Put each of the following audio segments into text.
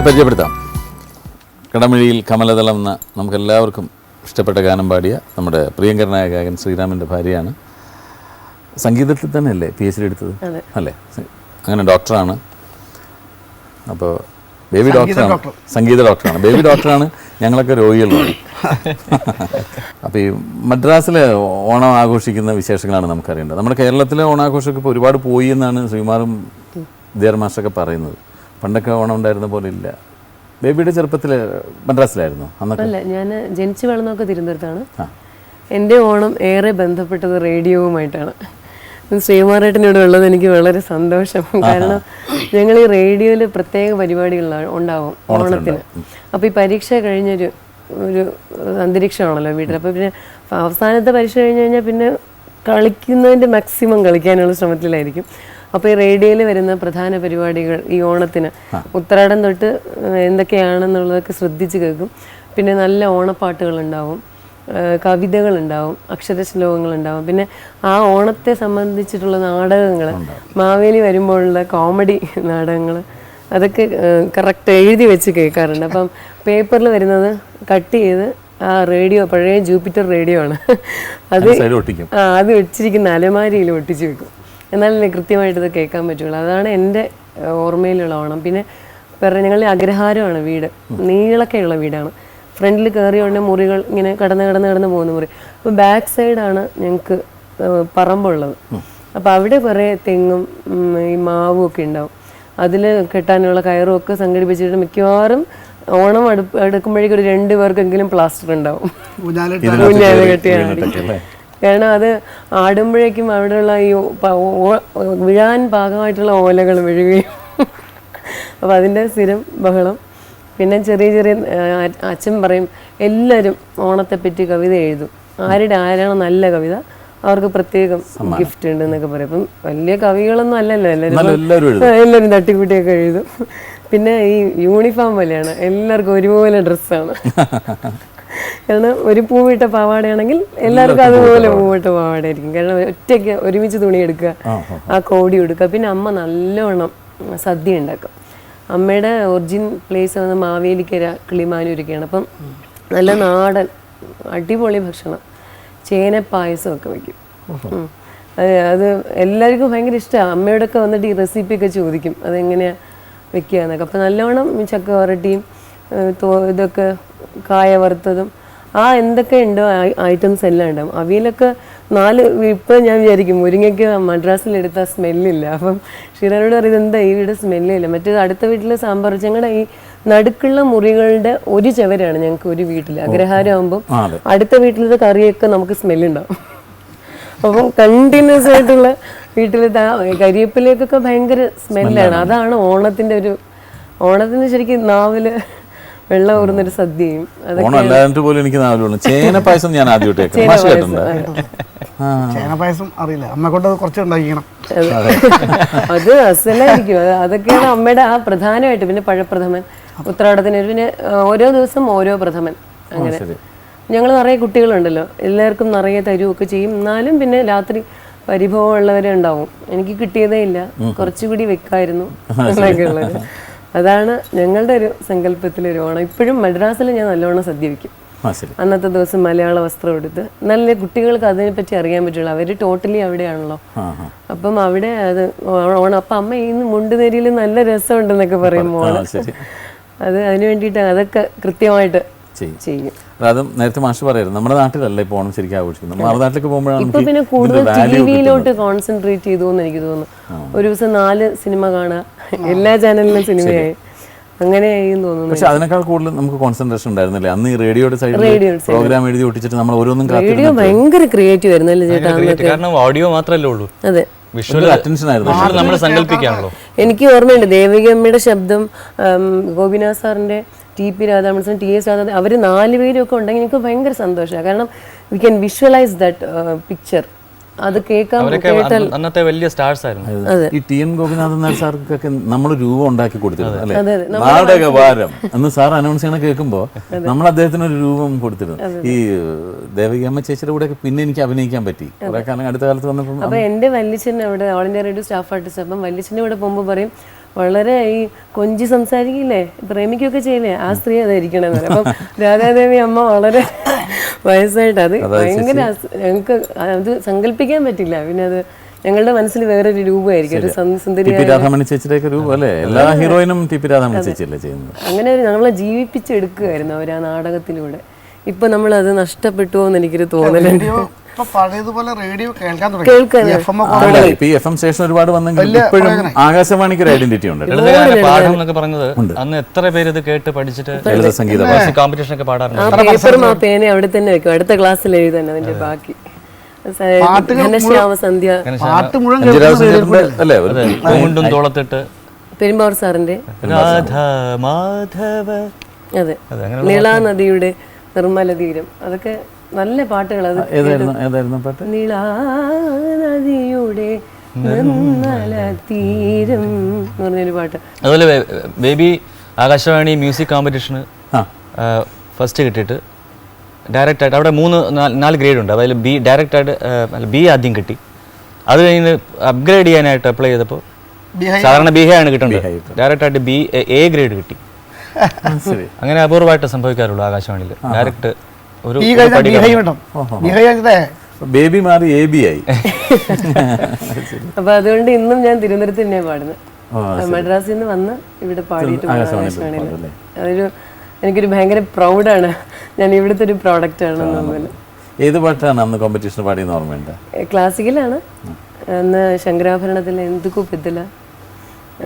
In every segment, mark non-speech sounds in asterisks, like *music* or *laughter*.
നമുക്ക് പരിചയപ്പെടുത്താം. കടമിഴിയിൽ കമലതളം എന്ന നമുക്കെല്ലാവർക്കും ഇഷ്ടപ്പെട്ട ഗാനം പാടിയ നമ്മുടെ പ്രിയങ്കരനായ ഗായകൻ ശ്രീരാമന്റെ ഭാര്യയാണ്. സംഗീതത്തിൽ തന്നെയല്ലേ പി എച്ച് ഡി എടുത്തത് അല്ലേ? അങ്ങനെ ഡോക്ടറാണ്. അപ്പോൾ ബേബി ഡോക്ടറാണ്. സംഗീത ഡോക്ടറാണ്. ബേബി ഡോക്ടറാണ് ഞങ്ങളൊക്കെ രോഗികളാണ് അപ്പോൾ ഈ മദ്രാസിലെ ഓണം ആഘോഷിക്കുന്ന വിശേഷങ്ങളാണ് നമുക്കറിയേണ്ടത്. നമ്മുടെ കേരളത്തിലെ ഓണാഘോഷമൊക്കെ ഇപ്പോൾ ഒരുപാട് പോയി എന്നാണ് ശ്രീമാറും ദേർമാഷൊക്കെ മാസ്റ്ററൊക്കെ പറയുന്നത്. പണ്ടൊക്കെ ഓണം ഉണ്ടായിരുന്ന പോലെ ഇല്ല. ബേബിയുടെ ചെറുപ്പത്തിൽ മദ്രാസിലായിരുന്നു? അന്നൊക്കെ? അല്ല ഞാൻ ജനിച്ചു വളർന്നൊക്കെ തിരുവനന്തപുരത്താണ്. എന്റെ ഓണം ഏറെ ബന്ധപ്പെട്ടത് റേഡിയോവുമായിട്ടാണ്. ശ്രീകുമാരേട്ടനോട് ഉള്ളത് എനിക്ക് വളരെ സന്തോഷം. കാരണം ഞങ്ങൾ ഈ റേഡിയോയിൽ പ്രത്യേക പരിപാടികൾ ഉണ്ടാവും ഓണത്തിന്. അപ്പോൾ ഈ പരീക്ഷ കഴിഞ്ഞൊരു ഒരു അന്തരീക്ഷമാണല്ലോ വീട്ടിൽ അപ്പോൾ പിന്നെ അവസാനത്തെ പരീക്ഷ കഴിഞ്ഞ് കഴിഞ്ഞാൽ പിന്നെ കളിക്കുന്നതിന്റെ മാക്സിമം കളിക്കാനുള്ള ശ്രമത്തിലായിരിക്കും. അപ്പോൾ ഈ റേഡിയോയിൽ വരുന്ന പ്രധാന പരിപാടികൾ ഈ ഓണത്തിന് ഉത്രാടം തൊട്ട് എന്തൊക്കെയാണെന്നുള്ളതൊക്കെ ശ്രദ്ധിച്ച് കേൾക്കും. പിന്നെ നല്ല ഓണപ്പാട്ടുകൾ ഉണ്ടാവും കവിതകൾ ഉണ്ടാവും അക്ഷരശ്ലോകങ്ങൾ ഉണ്ടാവും. പിന്നെ ആ ഓണത്തെ സംബന്ധിച്ചിട്ടുള്ള നാടകങ്ങൾ മാവേലി വരുമ്പോഴുള്ള കോമഡി നാടകങ്ങൾ അതൊക്കെ കറക്റ്റ് എഴുതി വെച്ച് കേൾക്കാറുണ്ട്. അപ്പം പേപ്പറിൽ വരുന്നത് കട്ട് ചെയ്ത് ആ റേഡിയോ പഴയ ജൂപ്പിറ്റർ റേഡിയോ ആണ്. അത് ആ അത് വെച്ചിരിക്കുന്ന അലമാരിയിൽ ഒട്ടിച്ച് വെക്കും. എന്നാലല്ലേ കൃത്യമായിട്ട് ഇത് കേൾക്കാൻ പറ്റുള്ളൂ. അതാണ് എന്റെ ഓർമ്മയിലുള്ള ഓണം. പിന്നെ വേറെ ഞങ്ങളുടെ അഗ്രഹാരമാണ് വീട്. നീളക്കെയുള്ള വീടാണ്. ഫ്രണ്ടിൽ കയറിയോണ്ട് മുറികൾ ഇങ്ങനെ കടന്ന് കടന്ന് കടന്ന് പോകുന്ന മുറി. അപ്പോൾ ബാക്ക് സൈഡാണ് ഞങ്ങൾക്ക് പറമ്പുള്ളത്. അപ്പോൾ അവിടെ കുറേ തെങ്ങും ഈ മാവും ഒക്കെ ഉണ്ടാവും. അതിൽ കെട്ടാനുള്ള കയറും ഒക്കെ സംഘടിപ്പിച്ചിട്ട് മിക്കവാറും ഓണം അടുപ്പ് അടുക്കുമ്പോഴേക്കും ഒരു രണ്ട് പേർക്കെങ്കിലും പ്ലാസ്റ്റർ ഉണ്ടാവും. ഊഞ്ഞാലിട്ട് ഇതിനകത്ത് ഊഞ്ഞാൽ കയറി കെട്ടി വീണിട്ടൊക്കെ അല്ലേ? കാരണം അത് ആടുമ്പോഴേക്കും അവിടെയുള്ള ഈ വിഴാൻ ഭാഗമായിട്ടുള്ള പാകമായിട്ടുള്ള ഓലകൾ വീഴുകയും. അപ്പോൾ അതിന്റെ സ്ഥിരം ബഹളം. പിന്നെ ചെറിയ ചെറിയ അച്ഛൻ പറയും എല്ലാവരും ഓണത്തെപ്പറ്റി കവിത എഴുതും. ആരുടെ ആരാണ് നല്ല കവിത? അവർക്ക് പ്രത്യേകം ഗിഫ്റ്റ് ഉണ്ട് എന്നൊക്കെ പറയും. അപ്പം വലിയ കവികളൊന്നും അല്ലല്ലോ. എല്ലാവരും എല്ലാവരും തട്ടിക്കൂട്ടിയൊക്കെ എഴുതും. പിന്നെ ഈ യൂണിഫോം പോലെയാണ്. എല്ലാവർക്കും ഒരുപോലെ ഡ്രസ്സാണ് *laughs* കാരണം ഒരു പൂവിട്ട പാവാടയാണെങ്കിൽ എല്ലാവർക്കും അതുപോലെ പൂവിട്ട പാവാടയായിരിക്കും. കാരണം ഒറ്റയ്ക്ക് ഒരുമിച്ച് തുണി എടുക്കുക ആ കോടി എടുക്കുക പിന്നെ അമ്മ നല്ലോണം സദ്യ ഉണ്ടാക്കും. അമ്മയുടെ ഒറിജിൻ പ്ലേസ് വന്ന് മാവേലിക്കര കിളിമാനൂരൊക്കെയാണ്. അപ്പം നല്ല നാടൻ അടിപൊളി ഭക്ഷണം. ചേന പായസം ഒക്കെ വയ്ക്കും. അത് അത് എല്ലാവർക്കും ഭയങ്കര ഇഷ്ടമാണ് അമ്മയോടൊക്കെ വന്നിട്ട് ഈ റെസിപ്പിയൊക്കെ ചോദിക്കും. അതെങ്ങനെയാണ് വെക്കുക എന്നൊക്കെ. അപ്പം നല്ലോണം ചക്ക വരട്ടിയും ഇതൊക്കെ കായ വറുത്തതും ആ എന്തൊക്കെ ഉണ്ടോ ഐറ്റംസ് എല്ലാം ഉണ്ടാവും അവയിലൊക്കെ നാല് ഇപ്പം ഞാൻ വിചാരിക്കും മുരിങ്ങയ്ക്ക് മദ്രാസിലെടുത്ത സ്മെല്ലില്ല. അപ്പം ഷിറാനോട് പറയുന്നത് എന്താ ഈ വീട് സ്മെല്ലില്ല? മറ്റേ അടുത്ത വീട്ടിലെ സാമ്പാർ ഞങ്ങളുടെ ഈ നടുക്കുള്ള മുറികളുടെ ഒരു ചവരാണ് ഞങ്ങൾക്ക് ഒരു വീട്ടിൽ അഗ്രഹാരമാകുമ്പോൾ അടുത്ത വീട്ടിലത്തെ കറിയൊക്കെ നമുക്ക് സ്മെല്ലുണ്ടാവും. അപ്പം കണ്ടിന്യൂസ് ആയിട്ടുള്ള വീട്ടിൽ കരിയപ്പിലേക്കൊക്കെ ഭയങ്കര സ്മെല്ലാണ്. അതാണ് ഓണത്തിന്റെ ഒരു ഓണത്തിന് ശരിക്കും നാവിൽ വെള്ളം ഊറുന്നൊരു സദ്യയും ഓണം അല്ലാണ്ട് പോലും എനിക്ക് നാവിലുള്ളൂ ചേന പായസം ഞാൻ ആദ്യമായിട്ട് മാഷ് കേട്ടിട്ടുണ്ടോ? ആ. ചേന പായസം അറിയില്ല. അമ്മ കൊണ്ട് അത് കുറച്ച് ഉണ്ടാക്കിക്കണം. അത്. അസലായിരിക്കും. അത് അതൊക്കെയാണ് അമ്മയുടെ ആ പ്രധാനമായിട്ട്. പിന്നെ പഴപ്രഥമൻ ഉത്രാടത്തിന് പിന്നെ ഓരോ ദിവസം ഓരോ പ്രഥമൻ. അങ്ങനെ. ഞങ്ങൾ നിറയെ കുട്ടികളുണ്ടല്ലോ. എല്ലാവർക്കും നിറയെ തരുമൊക്കെ ചെയ്യും. എന്നാലും പിന്നെ രാത്രി പരിഭവമുള്ളവരെ ഉണ്ടാവും. എനിക്ക് കിട്ടിയതേ ഇല്ല. കുറച്ചുകൂടി വെക്കായിരുന്നു. എന്നൊക്കെ ഉള്ളത് അതാണ് ഞങ്ങളുടെ ഒരു സങ്കല്പത്തിലൊരു ഓണം. ഇപ്പോഴും മദ്രാസിൽ ഞാൻ നല്ലോണം സദ്യ വയ്ക്കും അന്നത്തെ ദിവസം മലയാള വസ്ത്രം എടുത്ത് നല്ല കുട്ടികൾക്ക് അതിനെപ്പറ്റി അറിയാൻ പറ്റുള്ളൂ. അവർ ടോട്ടലി അവിടെയാണല്ലോ. അപ്പം അവിടെ അത് ഓണം അപ്പം അമ്മ ഈ മുണ്ടുനേരിയിൽ നല്ല രസമുണ്ടെന്നൊക്കെ പറയും മോൾ. അത് അതിന് വേണ്ടിയിട്ട് അതൊക്കെ കൃത്യമായിട്ട് ചെയ്യും. അതും നേരത്തെ മാഷ് പറയുന്നത് നമ്മുടെ നാട്ടിലല്ല ഇപ്പോൾ ഓണം ശരിക്കും ആഘോഷിക്കുന്നത്? നമ്മുടെ നാട്ടിലേക്ക് പോകുമ്പോഴാണ് ഇപ്പൊ പിന്നെ കൂടുതൽ ടി value വിയിലോട്ട് കോൺസെൻട്രേറ്റ് ചെയ്തു എന്ന് എനിക്ക് തോന്നുന്നു. ഒരു ദിവസം നാല് സിനിമ കാണുക എല്ലാ ചാനലിലും സിനിമയായി അങ്ങനെയായി എന്ന് തോന്നുന്നു. പക്ഷെ അതിനേക്കാൾ കൂടുതൽ നമുക്ക് കോൺസെൻട്രേഷൻ ഉണ്ടായിരുന്നില്ലേ? അന്ന് ഈ റേഡിയോയുടെ സൈഡിൽ പ്രോഗ്രാം എഴുതി ഒട്ടിച്ചിട്ട് നമ്മൾ ഓരോന്നും റേഡിയോ ഭയങ്കര ക്രിയേറ്റീവ് ആയിരുന്നു ചേട്ടാ കാരണം ഓഡിയോ മാത്രമല്ലേ ഉള്ളൂ. അതെ. വിഷ്വൽ അറ്റൻഷൻ ആയിരുന്നു. നമ്മൾ സങ്കല്പിക്കാണല്ലോ എനിക്ക് ഓർമ്മയുണ്ട്. ദേവികമ്മയുടെ ശബ്ദം ഗോപിനാഥ് സാറിന്റെ ടി പി രാധാമണസൻ ടി എസ് രാധാ അവർ നാലുപേരും ഒക്കെ ഉണ്ടെങ്കിൽ എനിക്ക് ഭയങ്കര സന്തോഷമാണ്. കാരണം we can visualize that picture അത് കേൾക്കാൻ അന്നത്തെ വലിയ സ്റ്റാർസ് ആയിരുന്നു. ഈ ടി എൻ ഗോപിനാഥൻ നായർ സാർക്കൊക്കെ നമ്മൾ രൂപം ഉണ്ടാക്കി കൊടുത്തിരുന്നു അല്ലെ. നാടകവാരം അന്ന് സാർ അനൗൺസ് ചെയ്യണ കേൾക്കുമ്പോൾ നമ്മൾ അദ്ദേഹത്തിന് ഒരു രൂപം കൊടുത്തിരുന്നു. ഈ ദേവകിയമ്മ ചേച്ചിയുടെ കൂടെ പിന്നെ എനിക്ക് അഭിനയിക്കാൻ പറ്റി. കുറെ കാലം അടുത്ത കാലത്ത് വന്നപ്പോൾ അപ്പൊ എന്റെ വല്യച്ഛൻ അവിടെ All India Radio staff artist അപ്പം വല്യച്ഛന്റെ കൂടെ പോകുമ്പോൾ പറയും വളരെ ഈ കൊഞ്ചി സംസാരിക്കില്ലേ? പ്രേമിക്കുകയൊക്കെ ചെയ്യില്ലേ? ആ സ്ത്രീ അതായിരിക്കണമെന്ന് പറയും. അപ്പം രാധാദേവി അമ്മ വളരെ വയസ്സായിട്ട് അത് ഭയങ്കര ഞങ്ങൾക്ക് അത് സങ്കല്പിക്കാൻ പറ്റില്ല. പിന്നെ അത് ഞങ്ങളുടെ മനസ്സിൽ വേറൊരു രൂപമായിരിക്കും. ഒരു സു- ടി സുന്ദരി പി രാധാമണി ചേച്ചിയുടെ ഒക്കെ രൂപം അല്ലേ? എല്ലാ ഹീറോയിനും ടി പി രാധാമണി ചേച്ചിയല്ലേ ചെയ്യുന്നത്. അങ്ങനെ ഞങ്ങളെ ജീവിപ്പിച്ചെടുക്കുകയായിരുന്നു അവർ ആ നാടകത്തിലൂടെ. ഇപ്പൊ നമ്മൾ അത് നഷ്ടപ്പെട്ടു എന്ന് എനിക്കൊരു തോന്നലുണ്ട്. പഴയതുപോലെ റേഡിയോ കേൾക്കാൻ തുടങ്ങി. ഈ എഫ് എം സ്റ്റേഷൻ ഒരുപാട് ഇപ്പോഴും ആകാശവാണിക്ക് ഒരു ഐഡന്റിറ്റി ഉണ്ട്. പാഠം എന്നൊക്കെ പറഞ്ഞത് അന്ന് എത്ര പേര് ഇത് കേട്ട് പഠിച്ചിട്ട് സംഗീത കോമ്പറ്റീഷൻ ഒക്കെ പാടാറുണ്ട്. ആ പേപ്പറും ആ പേന അവിടെ തന്നെ വെക്കും. അടുത്ത ക്ലാസ്സിൽ എഴുതാൻ അതിന്റെ ബാക്കി. പെരുമ്പാവൂർ സാറിന്റെ രാധ മാധവ. അതെ. നീളാ നദിയുടെ നിർമ്മല തീരം. അതൊക്കെ നല്ല പാട്ടുകൾ അത് പാട്ട്? നീളാ നദിയുടെ നിർമ്മല തീരം എന്ന് പറഞ്ഞൊരു പാട്ട്. അതുപോലെ ബേബി ആകാശവാണി മ്യൂസിക് കോമ്പറ്റീഷന് ഫസ്റ്റ് കിട്ടിയിട്ട് ഡയറക്റ്റ് ആയിട്ട് അവിടെ മൂന്ന് നാല് ഗ്രേഡ് ഉണ്ട്. അതിൽ ബി ഡയറക്റ്റ് ആയിട്ട് ബി ആദ്യം കിട്ടി. അത് കഴിഞ്ഞ് അപ്ഗ്രേഡ് ചെയ്യാനായിട്ട് അപ്ലൈ ചെയ്തപ്പോൾ സാധാരണ ബി ആണ് കിട്ടുന്നത് ഡയറക്റ്റ് ആയിട്ട് ബി എ ഗ്രേഡ് കിട്ടി. അങ്ങനെ അപൂർവമായിട്ട് സംഭവിക്കാറുള്ളൂ ആകാശവാണിയിൽ. ഡയറക്റ്റ് ഒരു ബേബി മാറി എ ബി ആയി. *laughs* അപ്പൊ അതുകൊണ്ട് ഇന്നും ഞാൻ തിരുവനന്തപുരത്ത് തന്നെയാണ് പാടുന്നത്. മദ്രാസിൽ നിന്ന് വന്ന് ഇവിടെ പാടിയിട്ട് ആകാശവാണിയിൽ? അതൊരു എനിക്കൊരു ഭയങ്കര പ്രൗഡാണ്. ഞാൻ ഇവിടുത്തെ ഒരു പ്രോഡക്റ്റ് ആണ് ഏത് പാട്ടാണ് അന്ന് കോമ്പറ്റീഷൻ പാടിയെന്ന് ഓർമ്മയുണ്ട്? ക്ലാസിക്കലാണ് അന്ന് ശങ്കരാഭരണത്തിൽ എന്തുക്കു പെദ്ദല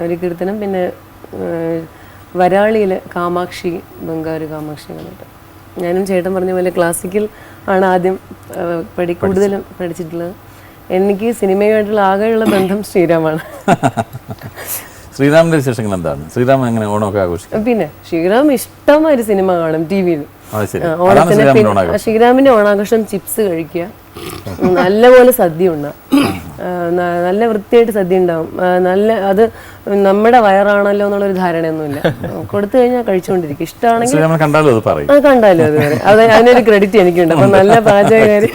ഒരു കീർത്തനം പിന്നെ ഏഹ്, വരാളിയിലെ കാമാക്ഷി ബംഗാരു കാമാക്ഷി എന്നിട്ട് ഞാനും ചേട്ടൻ പറഞ്ഞ പോലെ ക്ലാസിക്കൽ ആണ് ആദ്യം പഠി കൂടുതലും പഠിച്ചിട്ടുള്ളത്. എനിക്ക് സിനിമയുമായിട്ടുള്ള ആകെയുള്ള ബന്ധം ശ്രീരാമാണ്. ശ്രീരാമിന്റെ വിശേഷങ്ങൾ എന്താണ്? ശ്രീരാം എങ്ങനെ ഓണമൊക്കെ ആഘോഷിക്കും? പിന്നെ ശ്രീരാം ഇഷ്ടമായൊരു സിനിമ കാണും ടി വിയിൽ. ഓണത്തിന് ശ്രീരാമിന്റെ ഓണാഘോഷം ചിപ്സ് കഴിക്കുക. നല്ലപോലെ സദ്യ ഉണ്ടാവും. നല്ല വൃത്തിയായിട്ട് സദ്യ ഉണ്ടാവും. നല്ല അത് നമ്മുടെ വയറാണല്ലോ എന്നുള്ളൊരു ധാരണയൊന്നുമില്ല. കൊടുത്തു കഴിഞ്ഞാൽ കഴിച്ചുകൊണ്ടിരിക്കും. ഇഷ്ടമാണെങ്കിൽ കണ്ടാലും അത് അതിനൊരു ക്രെഡിറ്റ് എനിക്കുണ്ട്. അപ്പൊ നല്ല പാചകക്കാരി